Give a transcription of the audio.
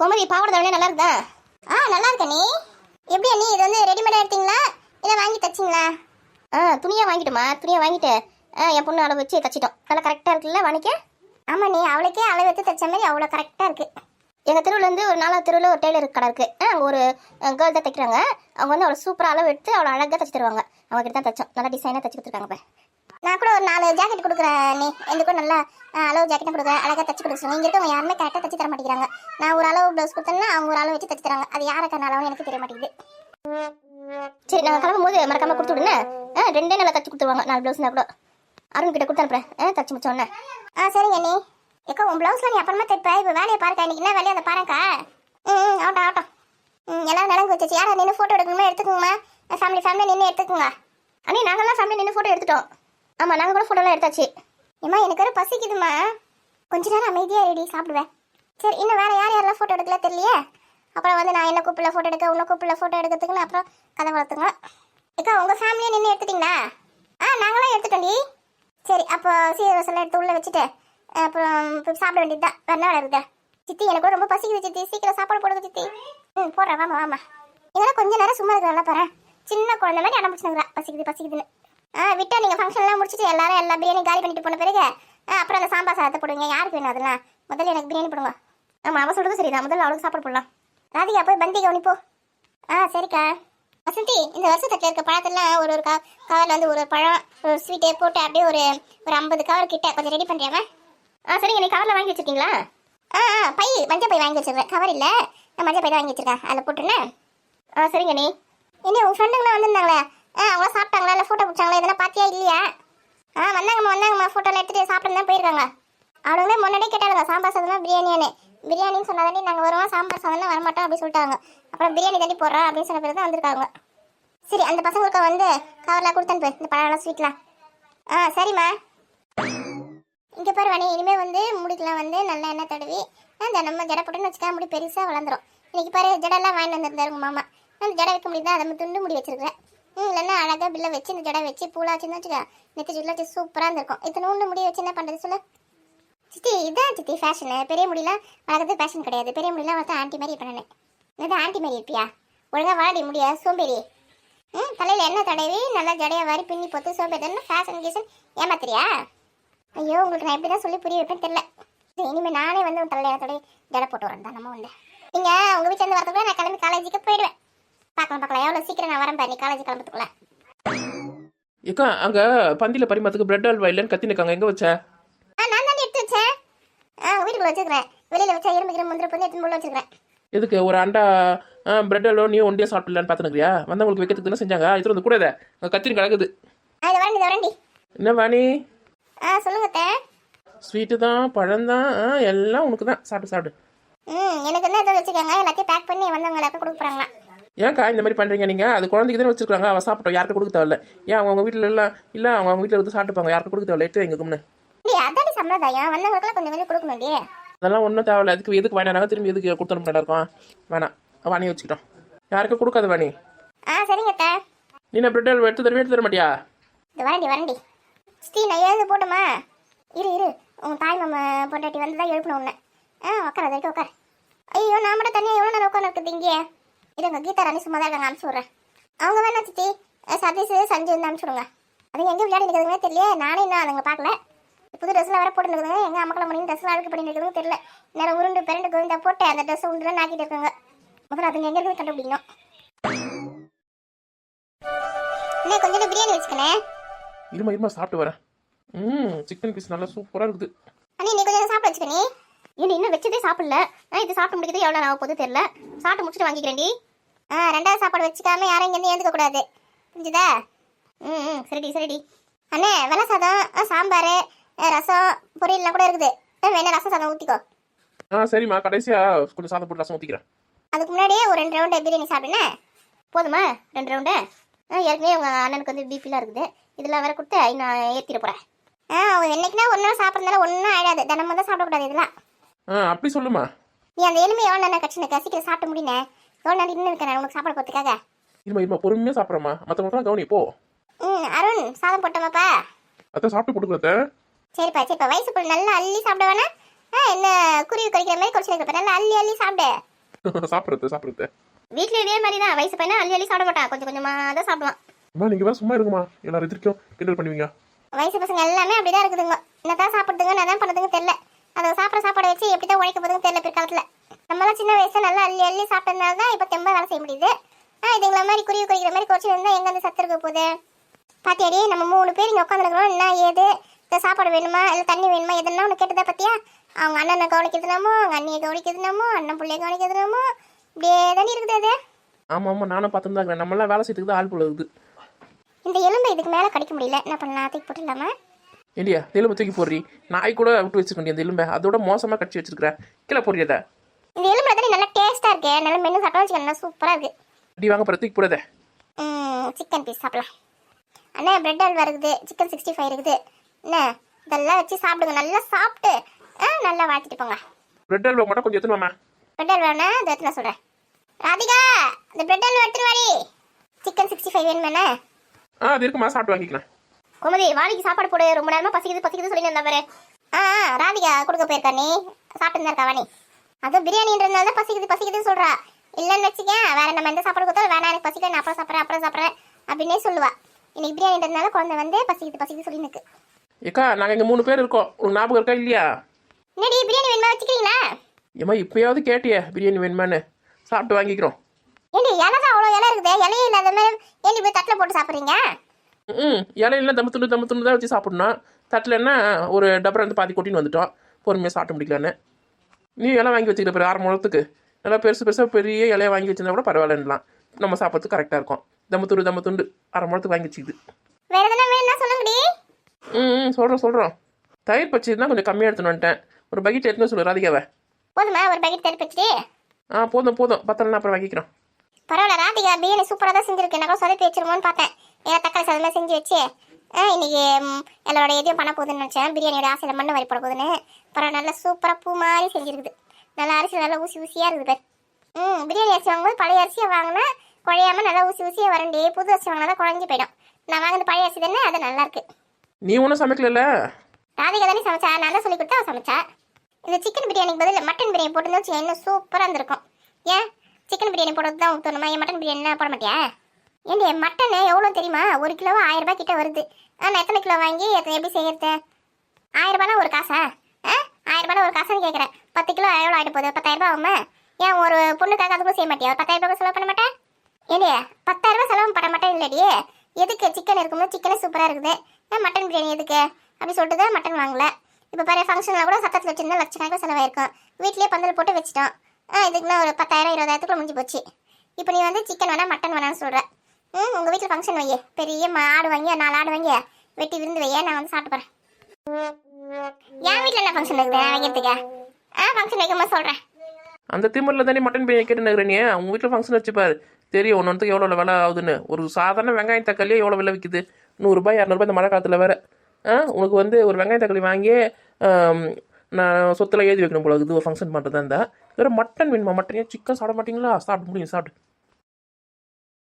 கோமதி பாவாடை தாவணி நல்லா இருக்குதா? ஆ நல்லா இருக்க நீ. எப்படி நீ? இது வந்து ரெடிமேடாக எடுத்தீங்களா? இல்லை வாங்கி தச்சிங்களா? ஆ துணியாக வாங்கிட்டோமா? துணியை வாங்கிட்டு ஆ என் பொண்ணு அளவு வச்சு தச்சிட்டோம். நல்லா கரெக்டாக இருக்குல்ல வாணிக்க? ஆமாம் நீ அவளுக்கே அளவு எடுத்து தச்ச மாதிரி அவ்வளோ கரெக்டாக இருக்குது எங்கள் தெருவில் வந்து ஒரு நாலாவது தெருவில் ஒரு டெய்லர் கடை இருக்குது அங்கே ஒரு கேர்ள் தான் தைக்கிறாங்க. அவங்க வந்து அவ்வளோ சூப்பராக அளவு எடுத்து அவ்வளோ அழகாக தச்சு தருவாங்க. அவங்க கிட்ட தான் தச்சோம். நல்லா டிசைனாக தச்சு கொடுத்துருக்காங்க நான் கூட ஒரு நாலு ஜாக்கெட் கொடுக்குறேன் நீ. எதுக்கும் நல்லா அளவு ஜாக்கெட்டும் கொடுக்குறேன் அழகாக தச்சு கொடுக்குறேன் இங்கே இருக்கவங்க யாருமே கரெக்டாக தச்சு தர மாட்டேங்கிறாங்க. நான் ஒரு அளவு ப்ளவுஸ் கொடுத்தேன்னா அவங்க ஒரு அளவு வச்சு தச்சு தராங்க. அது யாருக்கான அளவுன்னு எனக்கு தெரிய மாட்டேங்குது. சரி நாங்கள் கிளம்பும் போது மறக்காம கொடுத்து விடுங்க ஆ ரெண்டே நல்லா தச்சு கொடுத்துருவாங்க. நாலு ப்ளவுஸ்னா கூட. அருண் கிட்ட கொடுத்து அனுப்புறேன். ஆ தச்சு முடிச்சோன்னே ஆ சரிங்க நீ ஏக்கா உன் ப்ளவுஸ்லாம் நீ அப்புறமா தைப்ப. இப்போ வேலையை பாருக்கா. இன்னைக்கு என்ன வேலையை அதை பாருக்கா ம் ஆட்டம் ஆட்டம் ம் எல்லாம் நடந்து வச்சு யாரை நின்று ஃபோட்டோ எடுக்கணுமா? எடுத்துக்கோங்கம்மா. ஃபேமிலி ஃபேமிலி நின்று எடுத்துக்கோங்க. அண்ணே நாங்கள்லாம் ஃபேமிலி நின்று ஃபோட்டோ எடுத்துட்டோம். ஆமாம் நாங்கள் கூட ஃபோட்டோலாம் எடுத்தாச்சு. ஏம்மா எனக்கு ஒரு பசிக்குதுமா கொஞ்ச நேரம் அமைதியாக ரெடி சாப்பிடுவேன். சரி இன்னும் வேறு யார் யாரெல்லாம் ஃபோட்டோ எடுக்கல தெரியலையே? அப்புறம் வந்து நான் என்ன கூப்பிடல ஃபோட்டோ எடுக்க உன்ன கூப்பிடல ஃபோட்டோ எடுக்கிறதுக்குன்னு அப்புறம் கதை வளர்த்துங்க ஏக்கா உங்கள் ஃபேமிலியை நின்று எடுத்துட்டீங்களா? ஆ நாங்களாம் எடுத்துட்டோம்டி சரி அப்போ சீரகம் எடுத்து உள்ளே வச்சுட்டு அப்புறம் சாப்பிட வேண்டியது தான் வேறு என்ன இருக்குதா சித்தி எனக்கு கூட ரொம்ப பசிக்குது சித்தி. சீக்கிரம் சாப்பாடு போடுங்க சித்தி. ம் போடுறேன் வாமா வாமா இதெல்லாம் கொஞ்ச நேரம் சும்மா இருக்கிறதெல்லாம் பாரு. சின்ன குழந்தை மாதிரி அடம் பிடிச்சிருக்கிறா பசிக்குது பசிக்குதுன்னு. ஆ விட்டா நீங்கள் ஃபங்க்ஷன்லாம் முடிச்சுட்டு எல்லாரும் எல்லா பிரியாணி காலி பண்ணிட்டு போன பிறகு ஆ, அப்புறம் அந்த சாம்பார் சாதத்தை போடுங்க யாருக்கு வேணும் அதெல்லாம்? முதல்ல எனக்கு பிரியாணி போடுங்க. ஆமாம் அவ சொல்றது சரிதான். முதல்ல அவளுக்கு சாப்பாடு போடலாம். ராதிகா போய் பந்தி கவனிப்போ ஆ சரிக்கா. வசந்தி இந்த வருஷத்துல இருக்க பழத்தெல்லாம் ஒரு ஒரு கா கவரில் வந்து ஒரு ஒரு பழம் ஒரு ஸ்வீட்டை போட்டு அப்படியே ஒரு ஒரு ஐம்பது கவர் கிட்ட கொஞ்சம் ரெடி பண்ணுறியாமா ஆ சரிங்க. நீ கவரில் வாங்கி வச்சிருக்கீங்களா? ஆ ஆ பை மஞ்சள் பை வாங்கி வச்சிருக்கேன். கவர் இல்லை. நான் மஞ்சள் பை தான் வாங்கி வச்சிருக்கேன். அதில் போட்டுருண்ணே. ஆ சரிங்க நீ. என்ன உன் ஃப்ரெண்டுங்களாம் வந்திருந்தாங்களே? ஆ அவங்கள சாப்பிட்டாங்களா? இல்லை ஃபோட்டோ பிடிச்சாங்களா? இதெல்லாம் பார்த்தியா இல்லையா? ஆ வந்தாங்கம்மா வந்தாங்கம்மா ஃபோட்டோலாம் எடுத்துகிட்டு சாப்பிட்டு தான் போயிருக்காங்க. அவனுங்களே முன்னாடியே கேட்டாங்க சாம்பார் சாதம்னா பிரியாணியானே பிரியாணின்னு சொன்னாதாண்டி நாங்கள் வருவோம் சாம்பார் சாதம்னா வரமாட்டோம் அப்படின்னு சொல்லிட்டாங்க. அப்புறம் பிரியாணி தாண்டி போடுறோம் அப்படின்னு சொன்ன பிறகு தான் வந்திருக்காங்க. சரி அந்த பசங்களுக்கு வந்து கவரில் கொடுத்து அனுப்பு இந்த பழம் ஸ்வீட்லாம் ஆ சரிம்மா. இங்கே பாரு வாணி இனிமேல் வந்து முடிக்கலாம் வந்து நல்ல எண்ணெய் தடவி நம்ம ஜடை போட்டுன்னு வச்சுக்கா முடி பெருசாக வளர்ந்துரும். இன்னைக்கு பாரு ஜடெல்லாம் வாங்கிட்டு வந்திருந்தாருங்க மாமா. அந்த ஜடை வைக்க முடியுதா? அதை துண்டு முடி வச்சிருக்கிறேன். இல்லைன்னா அழகாக பில்லை வச்சு இந்த ஜடை வச்சு பூலாச்சுன்னு வச்சுக்கா நெத்தி சுட்டில் வச்சு சூப்பராக இருந்திருக்கும். இத்தனை ஒன்று முடி வச்சு என்ன பண்ணுறது சொல்லு? சித்தி இதான் சித்தி ஃபேஷனு பெரிய முடியலாம் வளர்க்குறது ஃபேஷன் கிடையாது. பெரிய முடியெல்லாம் வளர்த்தா ஆண்டி மாதிரி பண்ணனே இது ஆண்டி மாதிரி இருப்பியா? ஒழுங்காக வாடி முடியா சோம்பேறி. ம் தலையில் எண்ணெய் தடவி நல்லா ஜடையை வாரி பின்னி போட்டு சோம்பேறி. ஃபேஷன் கீசன் ஏமாத்துறியா? ஐயோ உங்களுக்கு நான் எப்படி தான் சொல்லி புரிய வைப்பேன்னு தெரியல. இனிமேல் இனிமே நானே வந்து உன் தலையில் தடவி ஜடை போட்டு வரேன். தான் நம்ம வந்து நீங்கள் உங்கள் வீட்டில் இருந்து வரதுக்குள்ள நான் கிளம்பி காலேஜுக்கு போயிடுவேன். பார்க்கலாம் பார்க்கலாம். எவ்வளோ சீக்கிரம் நான் வரேன் பாரு நீ காலேஜ் கிளம்புறதுக்குள்ள. ஏக்கா அங்கே பந்தியில் பரிமாறத்துக்கு பிரெட் அல்வா இல்லைன்னு கத்தினுக்காங்க. எங்கே வச்ச? நான் தானே எடுத்து வச்சேன். ஆ வீட்டுக்குள்ள வச்சுக்கிறேன் வெளியில் வச்சா இரும்பு கிரும்பு முந்திர வந்து எடுத்து உள்ள எதுக்கு ஒரு அண்டா பிரெட் அல்வா நீ ஒண்டியா சாப்பிடலான்னு பார்த்துனுக்கிறியா? வந்தவங்களுக்கு வைக்கிறதுக்கு தானே செஞ்சாங்க. இது வந்து கூட இதை கத்திரி கிடக்குது. இதை வரண்டி வரண்டி என்ன வாணி? ஆ சொல்லுங்க அத்தை. ஸ்வீட்டு தான் பழம் தான் எல்லாம் உனக்கு தான். சாப்பிட்டு சாப்பிடு. ம் எனக்கு என்ன ஏதோ வச்சுக்கோங்க எல்லாத்தையும் பேக் பண்ணி வந்தவங்க எல்லாருக்கும் கொடுக்க போகிறாங்களா ஏன்க்கா இந்த மாதிரி பண்ணுறீங்க நீங்கள் அது குழந்தைக்கு தானே வச்சிருக்காங்க. அவள் சாப்பிட்டோம் யாருக்கும் கொடுக்க தேவையில்ல. ஏன் அவங்க அவங்க வீட்டில் எல்லாம் இல்லை அவங்க அவங்க வீட்டில் இருந்து சாப்பிட்டுப்பாங்க. யாருக்கும் கொடுக்க தேவையில்ல. எடுத்து வைங்க கும்னு. இல்லையே அதாடி சம்பிரதாயம். வந்தவங்களுக்குலாம் கொஞ்சம் கொஞ்சம் கொடுக்கணும்டி அதெல்லாம் ஒன்றும் தேவையில்ல. அதுக்கு எதுக்கு வாங்கினாங்க திரும்பி எதுக்கு கொடுத்து அனுப்பிட்டா இருக்கும். வேணாம். வாணி வச்சுக்கிட்டோம். யாருக்கும் கொடுக்காத வாணி. ஆ சரிங்க அத்தை. நீ நான் பிரெட் எடுத்து தருவே எடுத்து தர மாட்டியா? இது வரண்டி வரண்டி. ஸ்ரீ நான் எழுந்து போட்டுமா? இரு இரு. உன் தாய் மாமா பொண்டாட்டி வந்து தான் எழுப்பணும் உன்னை. ஆ உட்கார வரைக்கும் உட்கார் ஐயோ நான் மட்டும் தனியாக எவ்வளோ நேரம் உட்காந்து இருக்குது இங்கே இருங்க கீதா ராணி சும்மா தான் இருக்காங்க அனுப்பிச்சு விட்றேன். அவங்க வேணா சித்தி சதீஷ் சஞ்சய் வந்து அனுப்பிச்சு விடுங்க. அது எங்கே விளையாடி நிற்கிறதுனே தெரியல நானே இன்னும் அதுங்க பார்க்கல. புது ட்ரெஸ்லாம் வேற போட்டு இருக்குதுங்க எங்கள் அமக்கல மணி ட்ரெஸ்லாம் அழுக்கு பண்ணி இருக்குதுன்னு தெரியல. நேரம் உருண்டு பிறண்டு கோவிந்தா போட்டு அந்த ட்ரெஸ் உண்டு நாக்கிட்டு இருக்காங்க. முதல்ல அதுங்க எங்கே இருக்குது கண்டுபிடிக்கணும். அண்ணே கொஞ்சம் பிரியாணி வச்சுக்கணே இருமா இருமா சாப்பிட்டு வரேன். ம் சிக்கன் பீஸ் நல்லா சூப்பராக இருக்குது. அண்ணி நீ கொஞ்சம் சாப்பிட வச்சுக்க நீ. ஏன் இன்னும் வச்சதே சாப்பிடல? நான் இது சாப்பிட்டு முடிக்கிறது எவ்வளோ நான் போது தெரியல. சாப்பிட்டு முடிச்சுட்டு வாங்கிக்கிறேன்டி ஆ ரெண்டாவது சாப்பாடு வச்சுக்காம யாரும் இங்கேருந்து ஏந்துக்க கூடாது. புரிஞ்சுதா? ம் ம் சரிடி சரிடி. அண்ணே வெள்ளை சாதம் சாம்பார் ரசம் பொரியல்லாம் கூட இருக்குது. வேணா ரசம் சாதம் ஊற்றிக்கோ ஆ சரிம்மா. கடைசியாக கொஞ்சம் சாதம் போட்டு ரசம் ஊற்றிக்கிறேன் அதுக்கு முன்னாடியே ஒரு ரெண்டு ரவுண்டு பிரியாணி சாப்பிடுனே போதுமா? ரெண்டு ரவுண்டு ஆ ஏற்கனவே உங்கள் அண்ணனுக்கு வந்து பிபிலாம் இருக்குது. இதெல்லாம் வேற கொடுத்து நான் ஏற்றிட போகிறேன் ஆ அவன் என்னைக்குனா ஒன்றா சாப்பிட்றதுனால ஒன்றும் ஆயிடாது. தினமும் தான் சாப்பிடக்கூடாது இதெல்லாம். ஆ அப்படி சொல்லுமா. நீ அந்த எலும்பு எவ்வளோ நேரம் கட்சினு சீக்கிரம் சாப்பிட்டு முடினே? எவ்வளோ நேரம் இன்னும் இருக்கேன் சாப்பாடு போகிறதுக்காக இருமா இருமா பொறுமையாக மற்றவங்களுக்குலாம் கவனி போ. ம் அருண் சாதம் போட்டோமாப்பா? அத்தை சாப்பிட்டு போட்டுக்கிறத சரிப்பா சரிப்பா. வயசு பிள்ளை நல்லா அள்ளி சாப்பிட வேணா. என்ன குருவி கழிக்கிற மாதிரி குறைச்சி வைக்கிறப்ப நல்லா அள்ளி அள்ளி சாப்பிடு. சாப்பிட்றது சாப்பிட்றது வீட்டில் இதே மாதிரி தான். வயசு பையனா அள்ளி அள்ளி சாப்பிட மாட்டான் கொஞ்சம் கொஞ்சமாக தான் சாப்பிடுவான். அம்மா நீங்கள் வேறு சும்மா இருங்கம்மா. எல்லாரும் எதிர்க்கும் கிண்டல் பண்ணுவீங்க. வயசு பசங்க எல்லாமே அப்படிதான் இருக்குதுங்க. என்னதான் சாப்பிடுதுங்க என்னதான் பண்ணுதுங்க தெரியல. அதை சாப்பிட சாப்பாடு வச்சு எப்படி தான் உழைக்க போதுங்க தெரியல பிற்காலத்தில். நம்மளாம் சின்ன வயசுல நல்லா அள்ளி அள்ளி சாப்பிட்டதுனால தான் இப்போ தெம்ப வேலை செய்ய முடியுது. ஆ இதுங்கள மாதிரி குருவி குடிக்கிற மாதிரி குறைச்சி இருந்தால் எங்க வந்து சத்து இருக்க போகுது? பாத்தியாடி நம்ம மூணு பேர் இங்கே உட்காந்துருக்கோம் என்ன ஏது? இந்த சாப்பாடு வேணுமா? இல்லை தண்ணி வேணுமா? எதுனா ஒன்று கேட்டதா பார்த்தியா அவங்க அண்ணனை கவனிக்கிறதுனாமோ அவங்க அண்ணியை கவனிக்கிறதுனாமோ அண்ணன் பிள்ளைய கவனிக்கிறதுனாமோ இப்படியே தானே இருக்குது அது. ஆமாம் ஆமாம் நானும் பார்த்துட்டு தான் இருக்கிறேன் நம்மளாம் வேலை செய்யறதுக்கு ஆள் போல இருக்குது. இந்த எலும்பை இதுக்கு மேலே கடிக்க முடியல. என்ன பண்ணலாம்? தூக்கி போட்டுடலாமா? இல்லையா எலும்பு தூக்கி போடுறி. நாய் கூட விட்டு வச்சிருக்கேன் அந்த எலும்பை. அதோட மோசமாக கடிச்சு வச்சிருக்கிறேன் கீழே போடுறியதை இந்த எலும்புல தானே நல்லா டேஸ்ட்டாக இருக்கு. நல்லா மென்று சாப்பிட்டா வச்சுக்க நல்லா சூப்பராக இருக்கு. அடி வாங்க பிறகு தூக்கி போடாத. சிக்கன் பீஸ் சாப்பிடலாம். அண்ணா பிரெட் அல்வா இருக்குது. சிக்கன் சிக்ஸ்டி ஃபைவ் இருக்குது. என்ன இதெல்லாம் வச்சு சாப்பிடுங்க. நல்லா சாப்பிட்டு நல்லா வாழ்த்திட்டு போங்க. பிரெட் அல்வா மட்டும் கொஞ்சம் எடுத்துமாமா பிரெட் அல்வாண்ணா இந்த எடுத்து நான் சொல்கிறேன் ராதிகா இந்த பிரெட் அல்வா எடுத்துட்டு வாடி. சிக்கன் சிக்ஸ்டி ஃபைவ் வேணுமேண்ணே ஆ அது இருக்குமா சாப்பிட்டு வாங்கிக்கலாம். குமதி வாளிக்கு சாப்பாடு போடு. ரொம்ப நேரமா பசிக்குது பசிக்குது சொல்லி இருந்தா பாரு. ஆ ஆ, ராதிகா கொடுக்க போயிருக்கா நீ? சாப்பிட்டு இருக்கா வாணி? அது பிரியாணின்றதுனால தான் பசிக்குது பசிக்குதுன்னு சொல்றா. இல்லைன்னு வச்சுக்கேன் வேற நம்ம எந்த சாப்பாடு கொடுத்தாலும் வேணாம் எனக்கு பசிக்கல நான் அப்புறம் சாப்பிட்றேன் அப்புறம் சாப்பிட்றேன் அப்படின்னே சொல்லுவா. இன்னைக்கு பிரியாணின்றதுனால குழந்தை வந்து பசிக்குது பசிக்குது சொல்லி நிற்கு ஏக்கா நாங்கள் இங்கே மூணு பேர் இருக்கோம். உங்களுக்கு ஞாபகம் இருக்கா இல்லையா? என்னடி பிரியாணி வேணுமா வச்சுக்கிறீங்களா? ஏம்மா இப்போயாவது கேட்டியே பிரியாணி வேணுமான்னு. சாப்பிட்டு வாங்கிக்கிறோம். ஏண்டி இலை தான் அவ்வளோ இலை இருக்குது. இலையே இல்லாத மாதிரி ஏண்டி போய் தட்டில் போட்டு சாப்பிட்றீங்க? ம் இலையில தம்ம துண்டு தம்ம துண்டு தான் வச்சு சாப்பிடணும். தட்டில் ஒரு டப்பரை வந்து பாதி கொட்டின்னு வந்துட்டோம். பொறுமையாக சாப்பிட முடியலன்னு நீ இலை வாங்கி வச்சுக்கிற பிறகு அரை முழத்துக்கு. நல்லா பெருசு பெருசாக பெரிய இலையை வாங்கி வச்சிருந்தா கூட பரவாயில்லலாம் நம்ம சாப்பிட்றதுக்கு கரெக்டாக இருக்கும். தம்ம துண்டு தம்ம துண்டு. அரை முழத்துக்கு வாங்கி வச்சுக்குது. ம் ம் சொல்கிறோம் சொல்கிறோம் தயிர் பச்சை தான் கொஞ்சம் கம்மியாக எடுத்துன்னு வந்துட்டேன். ஒரு பக்கெட் எடுத்துன்னு சொல்லு ராதிகாவை. போதுமா? ஒரு பேக்கெட் தடுப்பு வச்சுட்டு ஆ போதும் போதும். பத்தலன்னா அப்புறம் வாங்கிக்கிறோம். பரவாயில்ல ராதிகா பிரியாணி சூப்பராக தான் செஞ்சிருக்கு. நான் கூட சொதப்பி வச்சிருமோன்னு பார்த்தேன். ஏன்னா தக்காளி சாதமாக செஞ்சு வச்சு. இன்னைக்கு எல்லாரோட எதையும் பண்ண போகுதுன்னு நினச்சேன். பிரியாணியோட ஆசையில் மண்ணு வரி போட போகுதுன்னு. பரவாயில்ல நல்லா சூப்பராக பூ மாதிரி செஞ்சிருக்குது. நல்லா அரிசி நல்லா ஊசி ஊசியாக இருக்குது பேர். ம் பிரியாணி அரிசி வாங்கும்போது பழைய அரிசியை வாங்கினா குழையாம நல்லா ஊசி ஊசியாக வரண்டி புது அரிசி வாங்கினா தான் குழஞ்சி போயிடும். நான் வாங்கின பழைய அரிசி தானே அது நல்லா இருக்கு. நீ ஒன்றும் சமைக்கல ராதிகா தானே சமைச்சா? நான் தான் சொல்லி கொடுத்தா சமைச்சா? இந்த சிக்கன் பிரியாணிக்கு பதில் மட்டன் பிரியாணி போட்டுருந்தா வச்சுக்கோங்க, இன்னும் சூப்பராக இருந்திருக்கும். ஏன்? சிக்கன் பிரியாணி போடுறது தான் ஊற்றணுமா ஏன் மட்டன் பிரியாணி போட மாட்டியா? ஏண்டி மட்டன் எவ்வளோ தெரியுமா? ஒரு கிலோ ஆயிரம் ரூபாய் கிட்ட வருது. ஆ நான் எத்தனை கிலோ வாங்கி எத்தனை எப்படி செய்யறது ஆயிரம் ரூபானா ஒரு காசா? ஆயிரம் ரூபாய் ஒரு காசு கேட்குறேன் பத்து கிலோ எவ்வளோ ஆகிட்டு போகுது? பத்தாயிரம் ரூபாய் ஆகுமா? ஏன் ஒரு பொண்ணுக்காக அதுக்கும் செய்ய மாட்டியா? ஒரு பத்தாயிரம் ரூபாய் செலவு பண்ண மாட்டேன் ஏண்டி பத்தாயிரம் ரூபாய் செலவு பண்ண மாட்டேன் இல்லடியே எதுக்கு சிக்கன் இருக்கும்போது சிக்கனே சூப்பராக இருக்குது. ஏன் மட்டன் பிரியாணி எதுக்கு? அப்படி சொல்லிட்டு தான் மட்டன் வாங்கல. இப்போ பாரு ஃபங்க்ஷனில் கூட சத்தத்தில் வச்சிருந்தா லட்சக்கணக்கில் செலவாயிருக்கும். வீட்லேயே பந்தல் போட்டு வச்சிட்டோம். ஆ இதுக்குன்னா ஒரு பத்தாயிரம் இருபதாயிரத்துக்குள்ள முடிஞ்சு போச்சு. இப்போ நீ வந்து சிக்கன் வேணா மட்டன் வேணாம்னு சொல்கிற ம் உங்கள் வீட்டில் ஃபங்க்ஷன் வையே. பெரிய மா- ஆடு வாங்கி நாலு ஆடு வாங்கி வெட்டி விருந்து வையே நான் வந்து சாப்பிட்டு போகிறேன் என் வீட்டில் என்ன ஃபங்க்ஷன் இருக்குது? வைக்கிறதுக்கு? ஆ ஃபங்க்ஷன் வைக்கும்போது சொல்கிறேன் அந்த திமிரில் தானே மட்டன் பிரியாணி கேட்டு நகரனே உங்கள் வீட்டில் ஃபங்க்ஷன் வச்சுப்பாரு தெரியும் ஒன்று எவ்வளோ விலை ஆகுதுன்னு. ஒரு சாதாரண வெங்காயம் தக்காளியே எவ்வளோ விலை விற்குது நூறுரூபா இரநூறுபா இந்த மழை காலத்தில் வேற. ஆ உனக்கு வந்து ஒரு வெங்காயம் தக்காளி வாங்கி நான் சொத்தில் எழுதி வைக்கணும் போல இது ஃபங்க்ஷன் பண்ணுறதா இருந்தால் வேறு மட்டன் வேணுமா? மட்டன் ஏன் சிக்கன் சாப்பிட மாட்டீங்களா? சாப்பிட முடியும் சாப்பிட்டு